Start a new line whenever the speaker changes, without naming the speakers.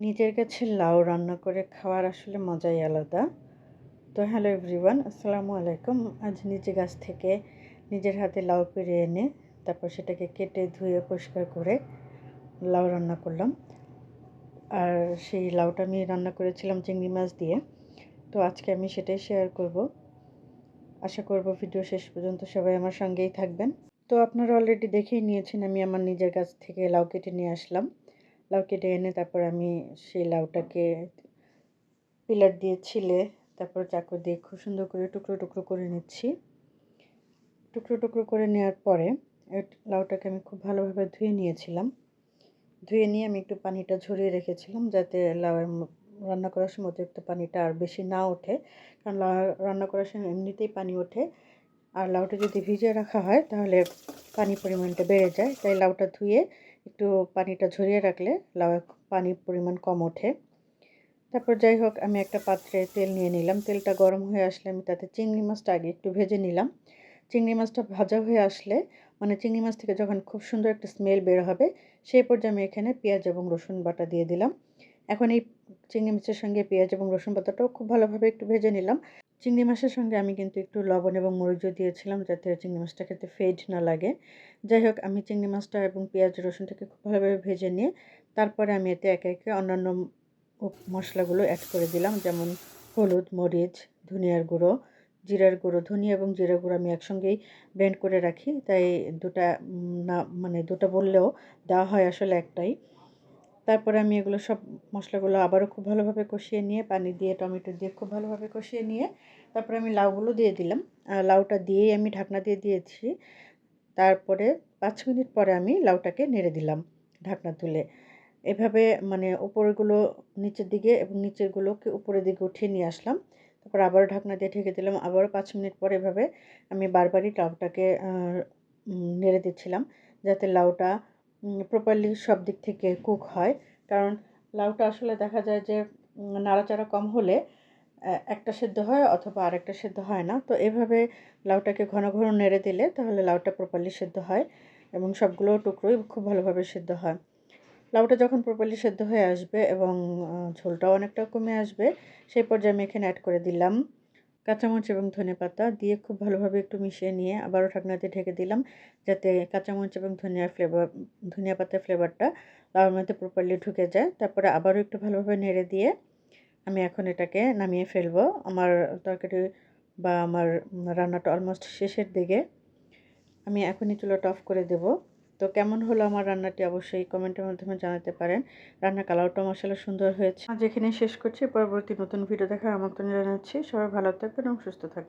নিজের কাছে লাউ রান্না করে খাওয়ার আসলে মজাই আলাদা। তো হ্যালো এভরিওয়ান, আসসালামু আলাইকুম। আজ নিজে গাছ থেকে নিজের হাতে লাউ পেরে এনে তারপর সেটাকে কেটে ধুয়ে পরিষ্কার করে লাউ রান্না করলাম। আর সেই লাউটা আমি রান্না করেছিলাম চিংড়ি মাছ দিয়ে। তো আজকে আমি সেটাই শেয়ার করব। আশা করব ভিডিও শেষ পর্যন্ত সবাই আমার সঙ্গেই থাকবেন। তো আপনারা অলরেডি দেখেই নিয়েছেন, আমি আমার নিজের গাছ থেকে লাউ কেটে নিয়ে আসলাম। লাউ কেটে এনে তারপর আমি সেই লাউটাকে পিলার দিয়ে ছিলে, তারপর চাকু দিয়ে খুব সুন্দর করে টুকরো টুকরো করে নিচ্ছি। টুকরো টুকরো করে নেওয়ার পরে লাউটাকে আমি খুব ভালোভাবে ধুয়ে নিয়েছিলাম। ধুয়ে নিয়ে আমি একটু পানিটা ঝরিয়ে রেখেছিলাম যাতে লাউয়ের রান্না করার সময় অতিরিক্ত পানিটা আর বেশি না ওঠে। কারণ লাউ রান্না করার সময় এমনিতেই পানি ওঠে। আর লাউটা যদি ভিজিয়ে রাখা হয় তাহলে পানি পরিমাণটা বেড়ে যায়। তাই লাউটা ধুয়ে একটু পানিটা ঝরিয়ে রাখলে লাউ পানির পরিমাণ কম ওঠে। তারপর যাই হোক, আমি একটা পাত্রে তেল নিয়ে নিলাম। তেলটা গরম হয়ে আসলে আমি তাতে চিংড়ি মাছটা আগে একটু ভেজে নিলাম। চিংড়ি মাছটা ভাজা হয়ে আসলে মানে চিংড়ি মাছ থেকে যখন খুব সুন্দর একটা স্মেল বের হবে, সেই পর্যায়ে আমি এখানে পেঁয়াজ এবং রসুন বাটা দিয়ে দিলাম। এখন এই চিংড়ি মাছের সঙ্গে পেঁয়াজ এবং রসুন বাটাটাও খুব ভালোভাবে একটু ভেজে নিলাম। চিংড়ি মাছের সঙ্গে আমি কিন্তু একটু লবণ এবং মরিচও দিয়েছিলাম, যাতে চিংড়ি মাছটা খেতে ফেড না লাগে। যাই হোক, আমি চিংড়ি মাছটা এবং পেঁয়াজ, রসুনটাকে খুব ভালোভাবে ভেজে নিয়ে, তারপরে আমি এতে একে একে অন্যান্য মশলাগুলো অ্যাড করে দিলাম, যেমন হলুদ, মরিচ, ধনিয়ার গুঁড়ো, জিরার গুঁড়ো ধনিয়া এবং জিরার গুঁড়ো আমি একসঙ্গেই ব্লেন্ড করে রাখি। তাই দুটা না মানে দুটো বললেও দেওয়া হয় আসলে একটাই। তারপরে আমি এগুলো সব মশলাগুলো আবারও খুব ভালোভাবে কষিয়ে নিয়ে, পানি দিয়ে, টমেটো দিয়ে খুব ভালোভাবে কষিয়ে নিয়ে, তারপরে আমি লাউগুলো দিয়ে দিলাম। লাউটা দিয়েই আমি ঢাকনা দিয়ে দিয়েছি। তারপরে পাঁচ মিনিট পরে আমি লাউটাকে নেড়ে দিলাম ঢাকনা তুলে। এভাবে মানে উপরগুলো নিচের দিকে এবং নিচেরগুলোকে উপরের দিকে উঠিয়ে নিয়ে আসলাম। তারপর আবারও ঢাকনা দিয়ে ঢেকে দিলাম। আবারও পাঁচ মিনিট পরে এভাবে আমি বারবারই লাউটাকে নেড়ে দিচ্ছিলাম। যাতে লাউটা প্রপারলি সব দিক থেকে কুক হয়। কারণ লাউটা আসলে দেখা যায় যে নাড়াচাড়া কম হলে একটা সেদ্ধ হয় অথবা আরেকটা সেদ্ধ হয় না। তো এভাবে লাউটাকে ঘন ঘন নেড়ে দিলে তাহলে লাউটা প্রপারলি সেদ্ধ হয় এবং সবগুলো টুকরোই খুব ভালোভাবে সেদ্ধ হয়। লাউটা যখন প্রপারলি সেদ্ধ হয়ে আসবে এবং ঝোলটাও অনেকটা কমে আসবে, সেই পর্যায়ে আমি এখানে অ্যাড করে দিলাম কাঁচামরিচ এবং ধনে পাতা দিয়ে খুব ভালোভাবে একটু মিশিয়ে নিয়ে আবারও ঢাকনাতে ঢেকে দিলাম, যাতে কাঁচামরিচ এবং ধনিয়ার ফ্লেভার ধনিয়া পাতার ফ্লেভারটা লাউর মধ্যে প্রপারলি ঢুকে যায়। তারপরে আবারও একটু ভালোভাবে নেড়ে দিয়ে আমি এখন এটাকে নামিয়ে ফেলব আমার তরকারি বা আমার রান্নাটা অলমোস্ট শেষের দিকে। আমি এখনই চুলোটা অফ করে দেব। তো কেমন হলো আমার রান্নাটি অবশ্যই কমেন্টের মাধ্যমে জানাতে পারেন। রান্না কালারটা মশলা সুন্দর হয়েছে। আজ এখানে শেষ করছি। পরবর্তী নতুন ভিডিও দেখার আমন্ত্রণ জানাচ্ছি। সবাই ভালো থাকবেন এবং সুস্থ থাকবেন।